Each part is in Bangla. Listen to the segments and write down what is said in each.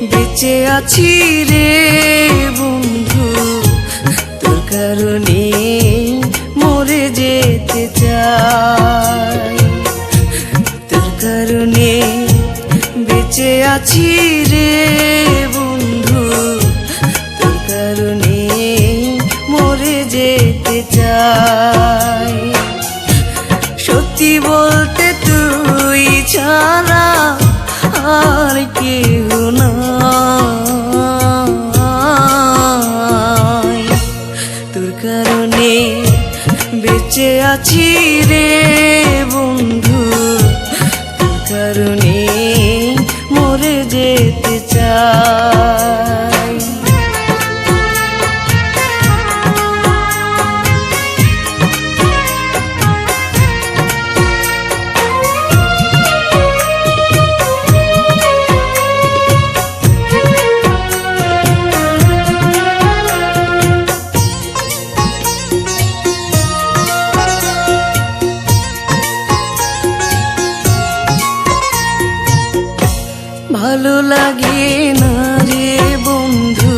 বেঁচে আছি রে বন্ধু। তোর কারণে মরে যেতে চাই। তোর কারণে বেঁচে আছি রে বন্ধু। তোর কারণে মরে যেতে চাই। সত্যি বলতে তুই ছাড়া বেঁচে আছি রে বন্ধু। কারণে মরে যেতে চাই। লাগে না রে বন্ধু,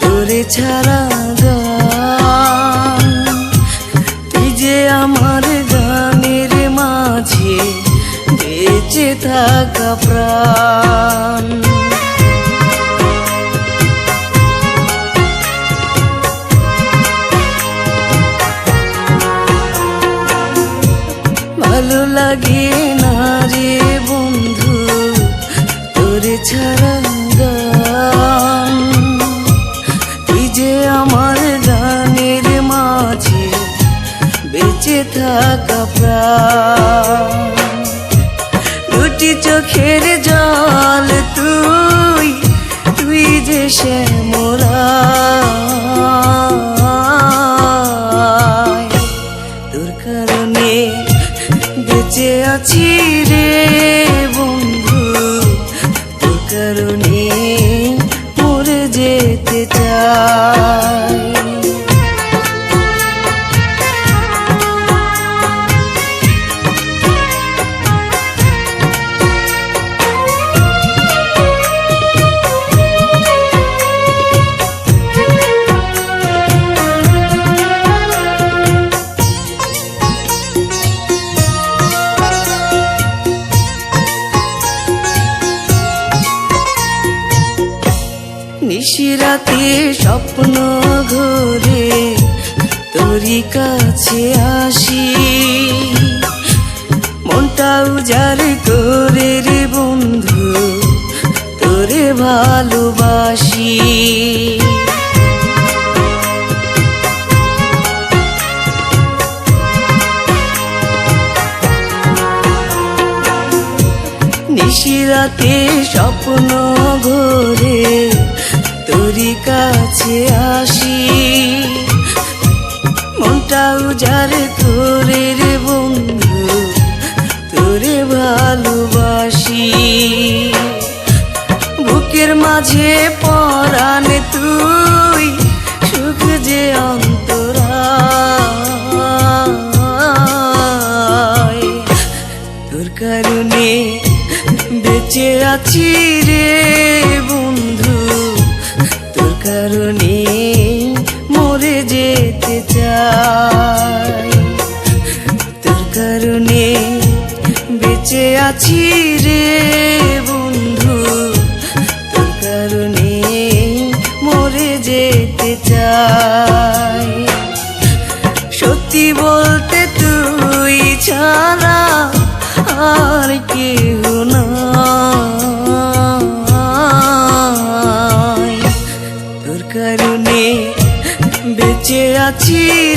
তোরে ছাড়া গান। তুই যে আমার গানের মাঝে বেঁচে থাকা প্রাণ। ভালো লাগে ছাড়া গান আমার গানের মাঝে বেঁচে থাকা প্রাণ। দুটি চোখের জল তুই তুই যে শ্যামলা তোর কারণে বেঁচে আছি রে। কারণে মরে যেতে চাই। নিশিরাতে স্বপ্ন ঘরে, তোরই কাছে আসি। মনটা উজাড় করে রে বন্ধু, তোরে ভালোবাসি। নিশিরাতে স্বপ্ন ঘরে তোরই কাছে আসি। মনটা উজাড় করে রে বন্ধু, তোরে ভালোবাসি। বুকের মাঝে পরাণ তুই, সুখ যে অন্তরা তোর কারণে বেঁচে আছি রে বেঁচে আছি রে বন্ধু। তোর কারণে মরে যেতে চাই। সত্যি বলতে তুই ছাড়া আর কেউ নাই। তোর কারণে বেঁচে আছি